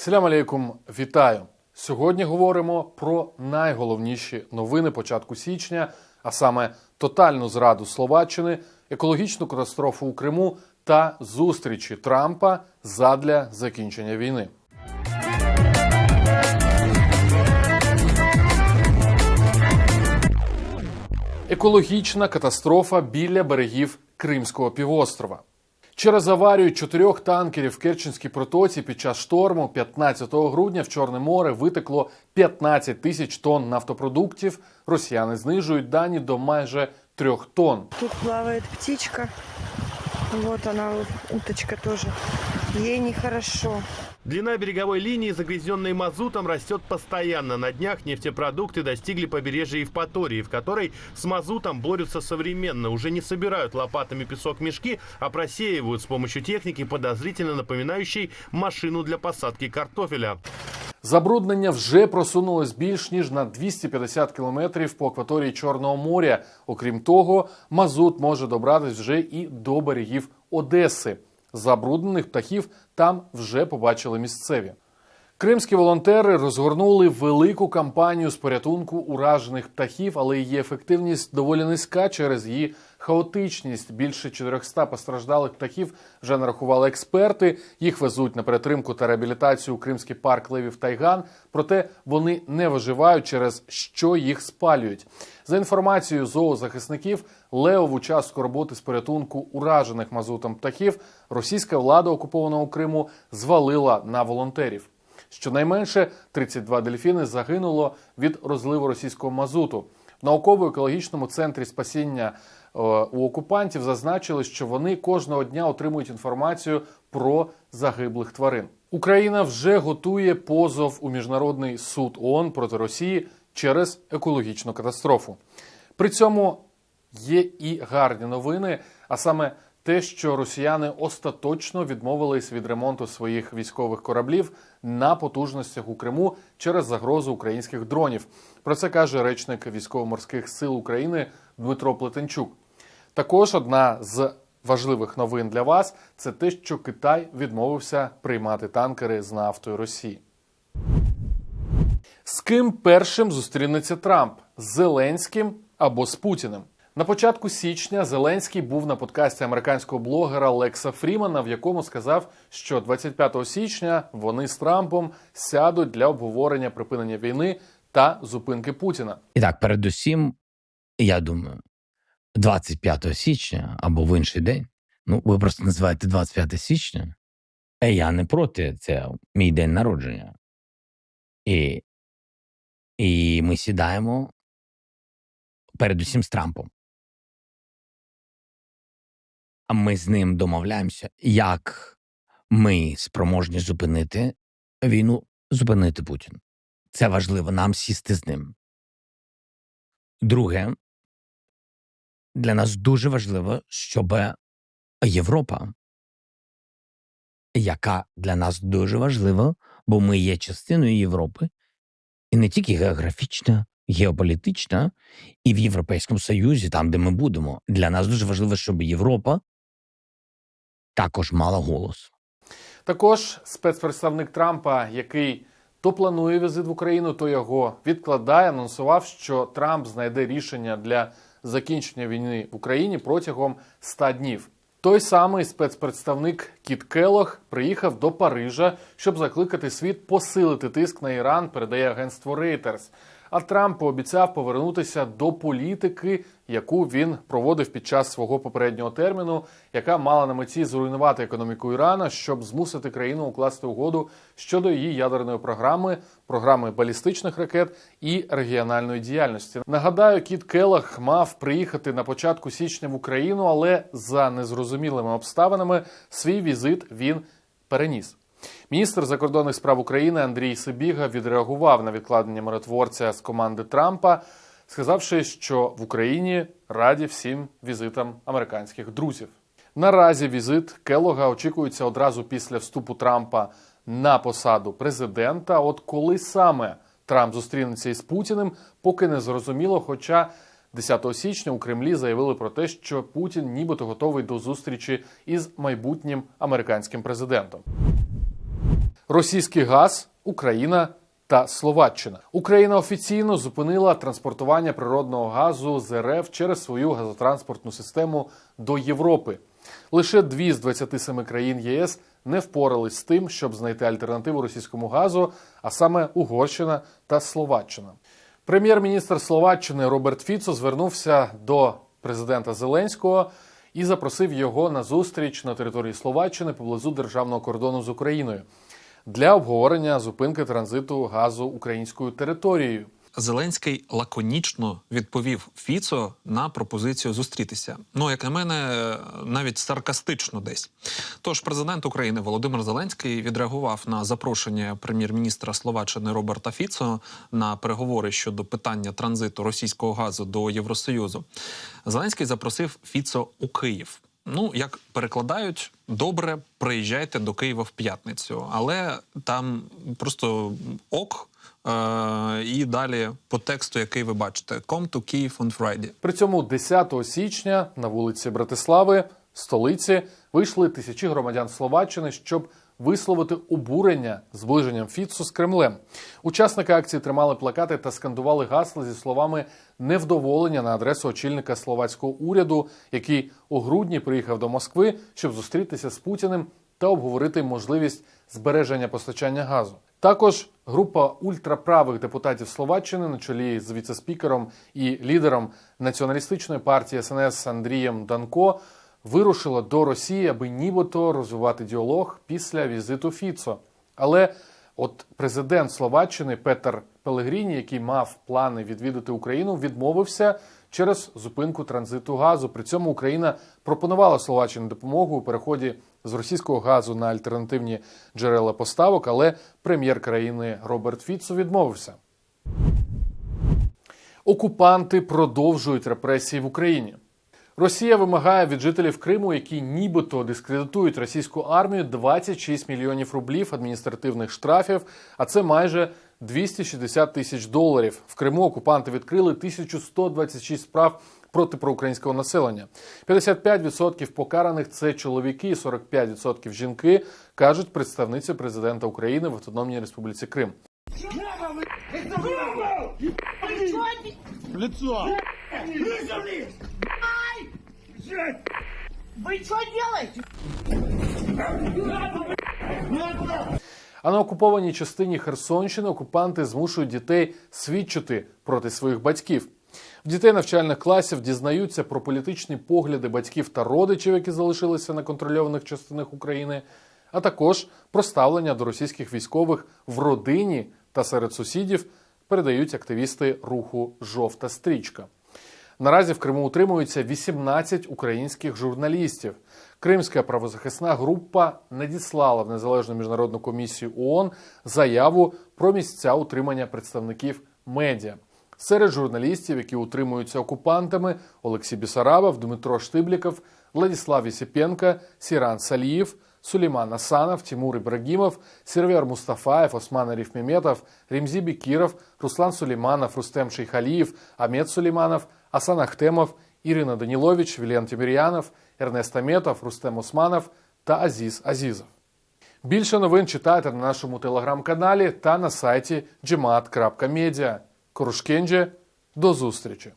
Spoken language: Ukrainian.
Селям алейкум, вітаю! Сьогодні говоримо про найголовніші новини початку січня, а саме тотальну зраду Словаччини, екологічну катастрофу у Криму та зустрічі Трампа задля закінчення війни. Екологічна катастрофа біля берегів Кримського півострова. Через аварію чотирьох танкерів в Керченській протоці під час шторму 15 грудня в Чорне море витекло 15 тисяч тонн нафтопродуктів. Росіяни знижують дані до майже трьох тонн. Тут плаває птичка. Вот вона уточка тоже. Ей нехорошо. Длина береговой линии, загрязненной мазутом, растет постоянно. На днях нефтепродукты достигли побережья Евпатории, в которой с мазутом борются современно. Уже не собирают лопатами песок в мешки, а просеивают с помощью техники, подозрительно напоминающей машину для посадки картофеля. Забруднення вже просунулось більш ніж на 250 кілометрів по акваторії Чорного моря. Окрім того, мазут може добратись вже і до берегів Одеси. Забруднених птахів там вже побачили місцеві. Кримські волонтери розгорнули велику кампанію з порятунку уражених птахів, але її ефективність доволі низька через її хаотичність. Більше 400 постраждалих птахів вже нарахували експерти. Їх везуть на перетримку та реабілітацію у Кримський парк Левів Тайган. Проте вони не виживають через що їх спалюють. За інформацією зоозахисників, левову частку роботи з порятунку уражених мазутом птахів російська влада окупованого Криму звалила на волонтерів. Щонайменше 32 дельфіни загинуло від розливу російського мазуту. В науково-екологічному центрі спасіння е, у окупантів зазначили, що вони кожного дня отримують інформацію про загиблих тварин. Україна вже готує позов у міжнародний суд ООН проти Росії через екологічну катастрофу. При цьому є і гарні новини, а саме те, що росіяни остаточно відмовились від ремонту своїх військових кораблів на потужностях у Криму через загрозу українських дронів. Про це каже речник військово-морських сил України Дмитро Плетенчук. Також одна з важливих новин для вас це те, що Китай відмовився приймати танкери з нафтою Росії. З ким першим зустрінеться Трамп з Зеленським або з Путіним? На початку січня Зеленський був на подкасті американського блогера Лекса Фрімана, в якому сказав, що 25 січня вони з Трампом сядуть для обговорення припинення війни та зупинки Путіна. І так, передусім, я думаю, 25 січня або в інший день. Ну, ви просто називаєте 25 січня. А я не проти, це мій день народження. І, і ми сідаємо передусім з Трампом. Ми з ним домовляємося, як ми спроможні зупинити війну, зупинити Путін. Це важливо нам сісти з ним. Друге, для нас дуже важливо, щоб Європа, яка для нас дуже важлива, бо ми є частиною Європи, і не тільки географічна, геополітична, і в Європейському Союзі, там, де ми будемо, для нас дуже важливо, щоб Європа також мала голос. Також спецпредставник Трампа, який то планує візит в Україну, то його відкладає, анонсував, що Трамп знайде рішення для закінчення війни в Україні протягом 100 днів. Той самий спецпредставник Кіт Келох приїхав до Парижа, щоб закликати світ посилити тиск на Іран, передає агентство Reuters. А Трамп пообіцяв повернутися до політики, яку він проводив під час свого попереднього терміну, яка мала на меті зруйнувати економіку Ірана, щоб змусити країну укласти угоду щодо її ядерної програми, програми балістичних ракет і регіональної діяльності. Нагадаю, Кіт Келах мав приїхати на початку січня в Україну, але за незрозумілими обставинами свій візит він переніс. Міністр закордонних справ України Андрій Сибіга відреагував на відкладення миротворця з команди Трампа, сказавши, що в Україні раді всім візитам американських друзів. Наразі візит Келога очікується одразу після вступу Трампа на посаду президента. От коли саме Трамп зустрінеться із Путіним, поки не зрозуміло. Хоча 10 січня у Кремлі заявили про те, що Путін нібито готовий до зустрічі із майбутнім американським президентом. Російський газ, Україна та Словаччина. Україна офіційно зупинила транспортування природного газу з РФ через свою газотранспортну систему до Європи. Лише дві з 27 країн ЄС не впорались з тим, щоб знайти альтернативу російському газу, а саме Угорщина та Словаччина. Прем'єр-міністр Словаччини Роберт Фіцо звернувся до президента Зеленського і запросив його на зустріч на території Словаччини поблизу державного кордону з Україною для обговорення зупинки транзиту газу українською територією. Зеленський лаконічно відповів Фіцо на пропозицію зустрітися. Ну, як на мене, навіть саркастично десь. Тож президент України Володимир Зеленський відреагував на запрошення прем'єр-міністра Словаччини Роберта Фіцо на переговори щодо питання транзиту російського газу до Євросоюзу. Зеленський запросив Фіцо у Київ. Ну, як перекладають, добре, приїжджайте до Києва в п'ятницю, але там просто ок. Е, і далі по тексту, який ви бачите, «Come to Kyiv on Friday». При цьому 10 січня на вулиці Братислави, столиці, вийшли тисячі громадян Словаччини, щоб висловити обурення зближенням Фіцу з Кремлем. Учасники акції тримали плакати та скандували гасла зі словами невдоволення на адресу очільника словацького уряду, який у грудні приїхав до Москви, щоб зустрітися з Путіним та обговорити можливість збереження постачання газу. Також група ультраправих депутатів Словаччини на чолі з віцеспікером і лідером націоналістичної партії СНС Андрієм Данко вирушила до Росії, аби нібито розвивати діалог після візиту Фіцо. Але от президент Словаччини Петер Пелегріні, який мав плани відвідати Україну, відмовився через зупинку транзиту газу. При цьому Україна пропонувала Словаччині допомогу у переході з російського газу на альтернативні джерела поставок, але прем'єр країни Роберт Фіцо відмовився. Окупанти продовжують репресії в Україні. Росія вимагає від жителів Криму, які нібито дискредитують російську армію, 26 мільйонів рублів адміністративних штрафів, а це майже 260 тисяч доларів. В Криму окупанти відкрили 1126 справ проти проукраїнського населення. 55% покараних це чоловіки, 45% жінки, кажуть представниці президента України в Автономній Республіці Крим. Вы что делаете? А на окупованій частині Херсонщини окупанти змушують дітей свідчити проти своїх батьків. В дітей навчальних класів дізнаються про політичні погляди батьків та родичів, які залишилися на контрольованих частинах України, а також про ставлення до російських військових в родині та серед сусідів передають активісти руху Жовта стрічка. Наразі в Криму утримуються 18 українських журналістів. Кримська правозахисна група надіслала в незалежну міжнародну комісію ООН заяву про місця утримання представників медіа. Серед журналістів, які утримуються окупантами, Олексій Бісарабов, Дмитро Штибліков, Владислав Єсіпенко, Сіран Саліїв, Сулейман Асанов, Тимур Ибрагимов, Сервер Мустафаев, Осман Арифмеметов, Ремзи Бекиров, Руслан Сулейманов, Рустем Шейхалиев, Амет Сулейманов, Асан Ахтемов, Ірина Данілович, Вільян Тимірянов, Ернест Аметов, Рустем Османов та Азіз Азізов. Більше новин читайте на нашому телеграм-каналі та на сайті gmat.media. Корушкенджі, до зустрічі!